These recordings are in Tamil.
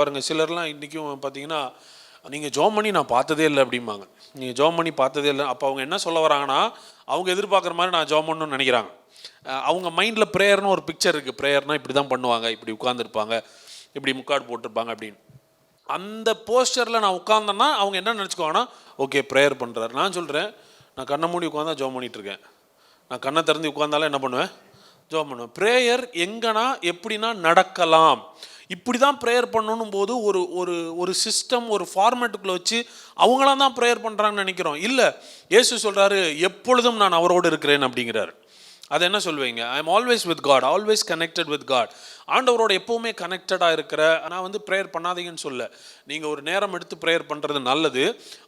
பாருங்க சிலர்லாம் இன்றைக்கும் பார்த்தீங்கன்னா நீங்கள் ஜோம் பண்ணி நான் பார்த்ததே இல்லை அப்படிம்பாங்க. நீங்கள் ஜோம் பண்ணி பார்த்ததே இல்லை அப்போ அவங்க என்ன சொல்ல வராங்கன்னா அவங்க எதிர்பார்க்குற மாதிரி நான் ஜோம் பண்ணணும்னு நினைக்கிறாங்க. அவங்க மைண்டில் ப்ரேயர்னு ஒரு பிக்சர் இருக்குது ப்ரேயர்னால் இப்படி தான் பண்ணுவாங்க இப்படி உட்காந்துருப்பாங்க இப்படி முக்காடு போட்டிருப்பாங்க அப்படின்னு. அந்த போஸ்டரில் நான் உட்காந்தேன்னா அவங்க என்ன நினச்சிக்குவாங்கன்னா ஓகே ப்ரேயர் பண்ணுறாரு நான் சொல்கிறேன் நான் கண்ணை மூடி உட்காந்தா ஜோம் பண்ணிகிட்ருக்கேன் நான் கண்ணை திறந்து உட்காந்தாலும் என்ன பண்ணுவேன்? ஜோம் பண்ணுவேன். ப்ரேயர் எங்கன்னா எப்படின்னா நடக்கலாம். இப்படி தான் ப்ரேயர் பண்ணணும் போது ஒரு ஒரு ஒரு சிஸ்டம் ஒரு ஃபார்மேட்டுக்குள்ளே வச்சு அவங்களாம் தான் ப்ரேயர் பண்ணுறாங்கன்னு நினைக்கிறோம். இல்லை இயேசு சொல்கிறாரு எப்பொழுதும் நான் அவரோடு இருக்கிறேன் அப்படிங்கிறாரு. அது என்ன சொல்வீங்க I am always with God always connected with God ஆண்டவரோட எப்போவுமே கனெக்டடாக இருக்கிற நான் வந்து ப்ரேயர் பண்ணாதீங்கன்னு சொல்ல. நீங்கள் ஒரு நேரம் எடுத்து ப்ரேயர் பண்ணுறது நல்லது.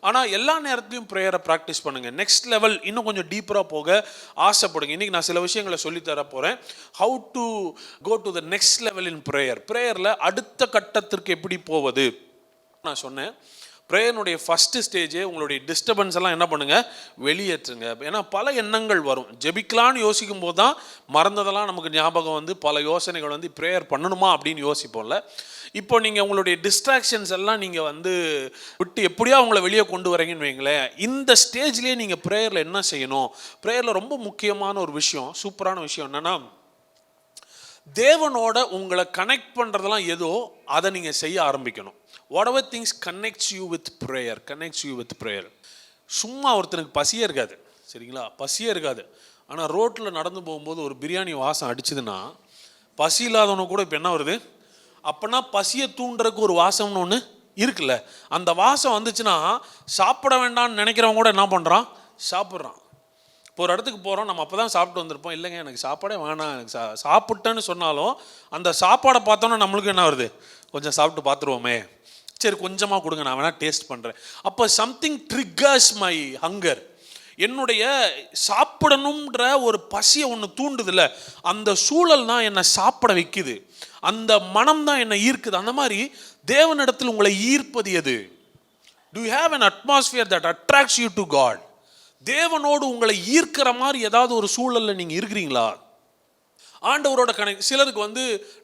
ஆனால் எல்லா நேரத்துலையும் ப்ரேயரை ப்ராக்டிஸ் பண்ணுங்கள் நெக்ஸ்ட் லெவல் இன்னும் கொஞ்சம் டீப்பராக போக ஆசைப்படுங்க. இன்றைக்கி நான் சில விஷயங்களை சொல்லித்தர போகிறேன் how to go to the next level in prayer ப்ரேயரில் அடுத்த கட்டத்திற்கு எப்படி போவது? நான் சொன்னேன். ப்ரேயனுடைய ஃபஸ்ட்டு ஸ்டேஜே உங்களுடைய டிஸ்டர்பன்ஸ் எல்லாம் என்ன பண்ணுங்கள் வெளியேற்றுங்க. ஏன்னா பல எண்ணங்கள் வரும். ஜெபிக்கலான்னு யோசிக்கும் போது தான் மறந்ததெல்லாம் நமக்கு ஞாபகம் வந்து பல யோசனைகள் வந்து ப்ரேயர் பண்ணணுமா அப்படின்னு யோசிப்போம்ல. இப்போ நீங்கள் உங்களுடைய டிஸ்ட்ராக்ஷன்ஸ் எல்லாம் நீங்கள் வந்து விட்டு எப்படியா அவங்கள வெளியே கொண்டு வரீங்கன்னு வைங்களேன் இந்த ஸ்டேஜ்லேயே நீங்கள் ப்ரேயரில் என்ன செய்யணும்? ப்ரேயரில் ரொம்ப முக்கியமான ஒரு விஷயம் சூப்பரான விஷயம் என்னென்னா தேவனோட உங்களை கனெக்ட் பண்ணுறதெல்லாம் ஏதோ அதை நீங்கள் செய்ய ஆரம்பிக்கணும். Whatever things connects you with prayer connects you with prayer சும்மா ஒருத்தனுக்கு பசியே இருக்காது. சரிங்களா? பசியே இருக்காது. ஆனால் ரோட்டில் நடந்து போகும்போது ஒரு பிரியாணி வாசம் அடிச்சதுன்னா பசி இல்லாதவனுக்கு கூட இப்போ என்ன வருது? அப்போனா பசியை தூண்டுறதுக்கு ஒரு வாசம்னு ஒன்று இருக்குல்ல. அந்த வாசம் வந்துச்சுன்னா சாப்பிட வேண்டாம்னு நினைக்கிறவங்க கூட என்ன பண்ணுறான் சாப்பிட்றான். இப்போ ஒரு இடத்துக்கு போகிறோம் நம்ம அப்போ தான் சாப்பிட்டு வந்திருப்போம். இல்லைங்க எனக்கு சாப்பாடே வேணாம். எனக்கு சா சாப்பிட்டேன்னு சொன்னாலும் அந்த சாப்பாடை பார்த்தோன்னா நம்மளுக்கு என்ன வருது? கொஞ்சம் சாப்பிட்டு பார்த்துருவோமே. சரி கொஞ்சமாக கொடுங்க நான் வேணால் டேஸ்ட் பண்ணுறேன் அப்போ சம்திங் ட்ரிக்கர்ஸ் மை ஹங்கர் என்னுடைய சாப்பிடணுன்ற ஒரு பசியை ஒன்று தூண்டுதில்ல. அந்த சூழல் தான் என்னை சாப்பிட வைக்குது. அந்த மனம் தான் என்னை ஈர்க்குது. அந்த மாதிரி தேவனிடத்தில் உங்களை ஈர்ப்பது எது? To have an atmosphere that attracts you to God தேவனோடு உங்களை ஈர்க்கிற மாதிரி ஏதாவது ஒரு சூழலில் நீங்கள் இருக்கிறீங்களா? ஆண்டவரோட கனெக்ட் சிலருக்கு வந்து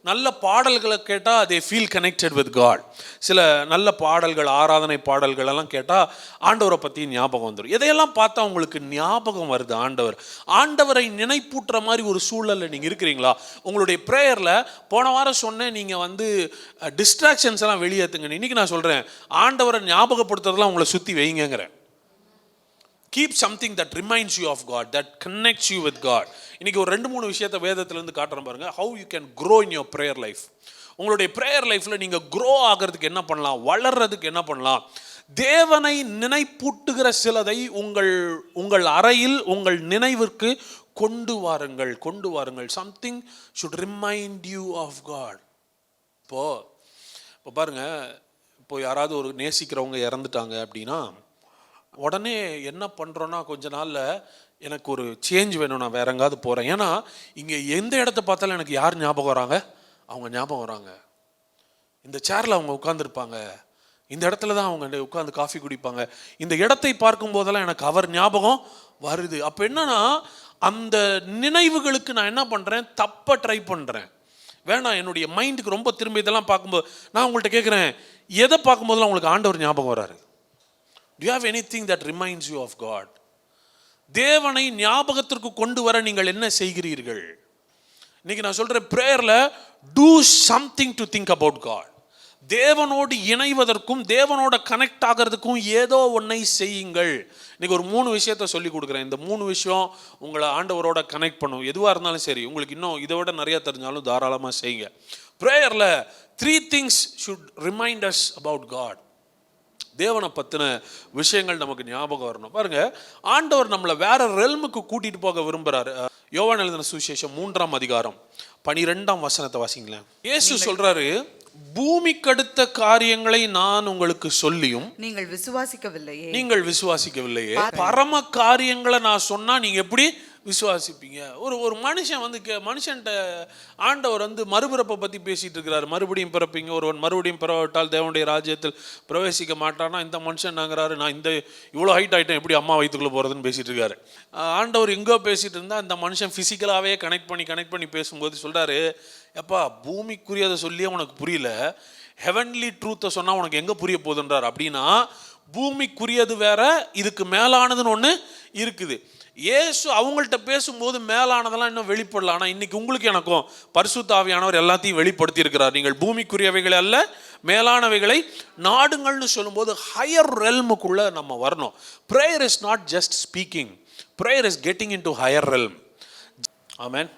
நல்ல பாடல்களை கேட்டால் அதே ஃபீல் கனெக்டட் வித் காட் சில நல்ல பாடல்கள் ஆராதனை பாடல்கள் எல்லாம் கேட்டால் ஆண்டவரை பற்றி ஞாபகம் வந்துடும் எதையெல்லாம் பார்த்தா உங்களுக்கு ஞாபகம் வருது ஆண்டவர்? ஆண்டவரை நினைப்பூட்டுற மாதிரி ஒரு சூழலில் நீங்கள் இருக்கிறீங்களா? உங்களுடைய ப்ரேயரில் போன வாரம் சொன்னேன் நீங்கள் வந்து டிஸ்ட்ராக்ஷன்ஸ் எல்லாம் வெளியேற்றுங்க இன்றைக்கி நான் சொல்கிறேன் ஆண்டவரை ஞாபகப்படுத்துறதெல்லாம் உங்களை சுற்றி வைங்கங்கிறேன். Keep something that reminds you of God that connects you with God இன்னைக்கு ஒரு ரெண்டு மூணு விஷயத்தை வேதத்துலேருந்து காட்டுறேன் பாருங்க. How you can grow in your prayer life உங்களுடைய ப்ரேயர் லைஃப்பில் நீங்கள் க்ரோ ஆகிறதுக்கு என்ன பண்ணலாம்? வளர்றதுக்கு என்ன பண்ணலாம்? தேவனை நினைப்பூட்டுகிற சிலதை உங்கள் உங்கள் அறையில் உங்கள் நினைவிற்கு கொண்டு வாருங்கள் கொண்டு வாருங்கள். Something should remind you of God இப்போ இப்போ பாருங்க இப்போ யாராவது ஒரு நேசிக்கிறவங்க இறந்துட்டாங்க அப்படின்னா உடனே என்ன பண்ணுறோன்னா கொஞ்ச நாளில் எனக்கு ஒரு சேஞ்ச் வேணும். நான் வேற எங்காவது போகிறேன் ஏன்னா இங்கே எந்த இடத்த பார்த்தாலும் எனக்கு யார் ஞாபகம் வராங்க? அவங்க ஞாபகம் வராங்க. இந்த சேரில் அவங்க உட்காந்துருப்பாங்க இந்த இடத்துல தான் அவங்க உட்காந்து காஃபி குடிப்பாங்க. இந்த இடத்தை பார்க்கும் போதெல்லாம் எனக்கு அவர் ஞாபகம் வருது. அப்போ என்னன்னா அந்த நினைவுகளுக்கு நான் என்ன பண்ணுறேன் தப்ப ட்ரை பண்ணுறேன் வேணாம் என்னுடைய மைண்டுக்கு ரொம்ப திரும்ப இதெல்லாம் பார்க்கும்போது நான் உங்கள்கிட்ட கேட்குறேன் எதை பார்க்கும்போதெல்லாம் உங்களுக்கு ஆண்டவர் ஞாபகம் வராரு? Do you have anything that reminds you of God தேவனை ஞாபகத்திற்கு கொண்டு வர நீங்கள் என்ன செய்கிறீர்கள்? இன்னைக்கு நான் சொல்கிறேன் ப்ரேயரில் do something to think about God தேவனோடு இணைவதற்கும் தேவனோட கனெக்ட் ஆகிறதுக்கும் ஏதோ ஒன்றை செய்யுங்கள். இன்னைக்கு ஒரு மூணு விஷயத்த சொல்லி கொடுக்குறேன். இந்த மூணு விஷயம் உங்களை ஆண்டவரோட கனெக்ட் பண்ணும். எதுவாக இருந்தாலும் சரி உங்களுக்கு இன்னும் இதை விட நிறைய தெரிஞ்சாலும் தாராளமாக செய்யுங்க. ப்ரேயரில் three things should remind us about God தேவனை பற்றின விஷயங்கள் நமக்கு ஞாபகம் வரணும். பாருங்க ஆண்டவர் நம்மளை வேற ரெல்முக்கு கூட்டிட்டு போக விரும்புறாரு. அஹ், யோவான் எழுதின சுவிசேஷம் மூன்றாம் அதிகாரம் பனிரெண்டாம் வசனத்தை வாசிங்களேன். இயேசு சொல்றாரு பூமிக்கடுத்த காரியங்களை நான் உங்களுக்கு சொல்லியும் நீங்கள் விசுவாசிக்கவில்லையே. நீங்கள் விசுவாசிக்கவில்லையே. பரம காரியங்களை நான் சொன்னா நீங்க எப்படி விசுவாசிப்பீங்க. ஒரு ஒரு மனுஷன் வந்து கே மனுஷன்ட்ட ஆண்டவர் வந்து மறுபிறப்பை பற்றி பேசிகிட்டு இருக்கிறார். மறுபடியும் பிறப்பீங்க. ஒருவன் மறுபடியும் பிறவிட்டால் தேவனுடைய ராஜ்யத்தில் பிரவேசிக்க மாட்டானா இந்த மனுஷன் நாங்கிறாரு நான் இந்த இவ்வளோ ஹைட் ஆகிட்டேன் எப்படி அம்மா வயிற்றுக்குள்ளே போகிறதுன்னு பேசிகிட்டு இருக்காரு. ஆண்டவர் எங்கோ பேசிகிட்டு இருந்தால் அந்த மனுஷன் ஃபிசிக்கலாகவே கனெக்ட் பண்ணி கனெக்ட் பண்ணி பேசும்போது சொல்கிறாரு எப்பா பூமிக்குரியதை சொல்லியே உனக்கு புரியல. ஹெவன்லி ட்ரூத்தை சொன்னால் உனக்கு எங்கே புரிய போகுதுன்றார்? அப்படின்னா பூமிக்குரியது வேற இதுக்கு மேலானதுன்னு ஒன்று இருக்குது. இயேசு அவங்கள்ட்ட பேசும்போது மேலானதெல்லாம் இன்னும் வெளிப்படல. ஆனால் இன்னைக்கு உங்களுக்கு எனக்கும் பரிசுத்தாவியானவர் எல்லாத்தையும் வெளிப்படுத்தி இருக்கிறார் நீங்கள் பூமிக்குரியவைகள் அல்ல மேலானவைகளை நாடுங்கள்னு சொல்லும்போது ஹையர் ரெல்முக்குள்ளே நம்ம வரணும். Prayer is not just speaking prayer is getting into higher realm amen